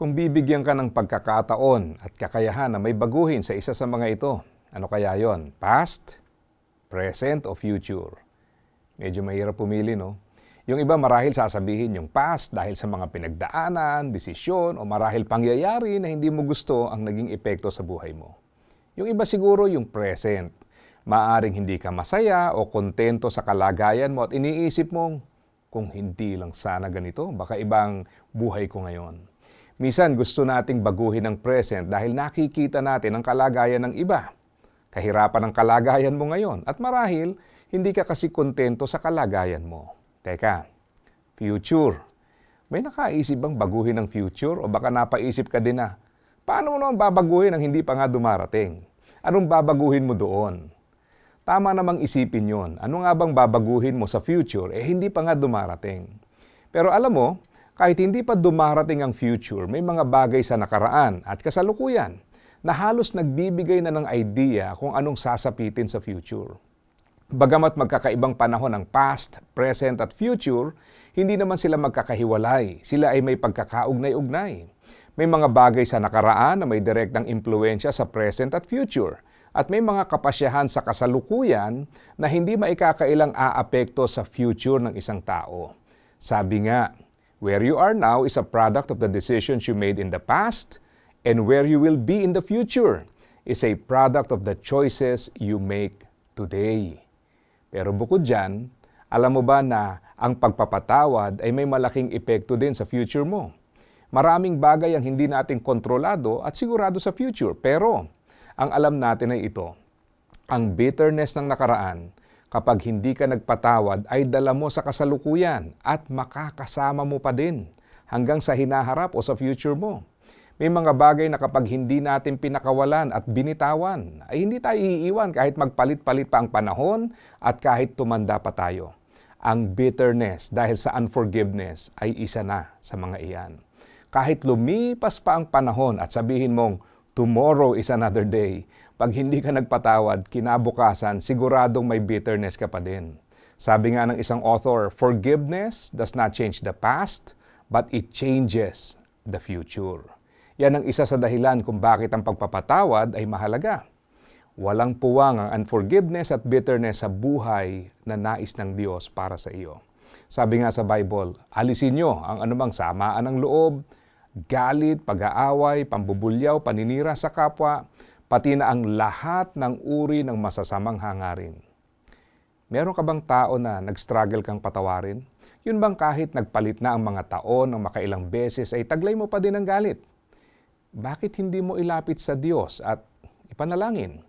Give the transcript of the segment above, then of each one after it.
Kung bibigyan ka ng pagkakataon at kakayahan na may baguhin sa isa sa mga ito, ano kaya yon? Past, present, o future? Medyo mahirap pumili, no? Yung iba marahil sasabihin yung past dahil sa mga pinagdaanan, desisyon, o marahil pangyayari na hindi mo gusto ang naging epekto sa buhay mo. Yung iba siguro yung present. Maaring hindi ka masaya o kontento sa kalagayan mo at iniisip mong, kung hindi lang sana ganito, baka ibang buhay ko ngayon. Misan gusto nating baguhin ang present dahil nakikita natin ang kalagayan ng iba. Kahirapan ang kalagayan mo ngayon at marahil hindi ka kasi kontento sa kalagayan mo. Teka, future. May nakaisip bang baguhin ang future o baka napaisip ka din na, paano mo naman babaguhin ang hindi pa nga dumarating? Anong babaguhin mo doon? Tama namang isipin yon. Ano nga bang babaguhin mo sa future eh hindi pa nga dumarating? Pero alam mo, kahit hindi pa dumarating ang future, may mga bagay sa nakaraan at kasalukuyan na halos nagbibigay na ng idea kung anong sasapitin sa future. Bagamat magkakaibang panahon ang past, present at future, hindi naman sila magkakahiwalay. Sila ay may pagkakaugnay-ugnay. May mga bagay sa nakaraan na may direktang impluensya sa present at future. At may mga kapasyahan sa kasalukuyan na hindi maikakailang aapekto sa future ng isang tao. Sabi nga, where you are now is a product of the decisions you made in the past and where you will be in the future is a product of the choices you make today. Pero bukod dyan, alam mo ba na ang pagpapatawad ay may malaking epekto din sa future mo? Maraming bagay ang hindi natin kontrolado at sigurado sa future. Pero ang alam natin ay ito, ang bitterness ng nakaraan kapag hindi ka nagpatawad ay dala mo sa kasalukuyan at makakasama mo pa din hanggang sa hinaharap o sa future mo. May mga bagay na kapag hindi natin pinakawalan at binitawan, ay hindi tayo iiwan kahit magpalit-palit pa ang panahon at kahit tumanda pa tayo. Ang bitterness dahil sa unforgiveness ay isa na sa mga iyan. Kahit lumipas pa ang panahon at sabihin mong, tomorrow is another day, pag hindi ka nagpatawad, kinabukasan, siguradong may bitterness ka pa din. Sabi nga ng isang author, forgiveness does not change the past, but it changes the future. Yan ang isa sa dahilan kung bakit ang pagpapatawad ay mahalaga. Walang puwang ang unforgiveness at bitterness sa buhay na nais ng Diyos para sa iyo. Sabi nga sa Bible, alisin nyo ang anumang samaan ng loob, galit, pag-aaway, pambubulyaw, paninira sa kapwa, pati na ang lahat ng uri ng masasamang hangarin. Meron ka bang tao na nag-struggle kang patawarin? Yun bang kahit nagpalit na ang mga taon ng makailang beses ay taglay mo pa din ang galit? bakit hindi mo ilapit sa Diyos at ipanalangin?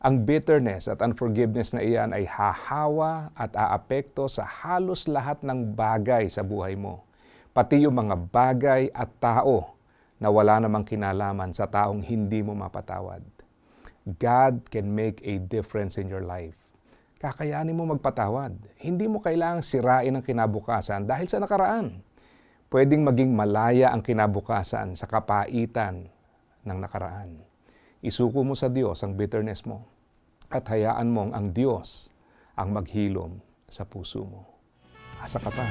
Ang bitterness at unforgiveness na iyan ay hahawa at aapekto sa halos lahat ng bagay sa buhay mo. Pati yung mga bagay at tao na wala namang kinalaman sa taong hindi mo mapatawad. God can make a difference in your life. Kakayanin mo magpatawad. Hindi mo kailangang sirain ang kinabukasan dahil sa nakaraan pwedeng maging malaya ang kinabukasan sa kapaitan ng nakaraan. Isuko mo sa Diyos ang bitterness mo at hayaan mong ang Diyos ang maghilom sa puso mo. Asa ka pa.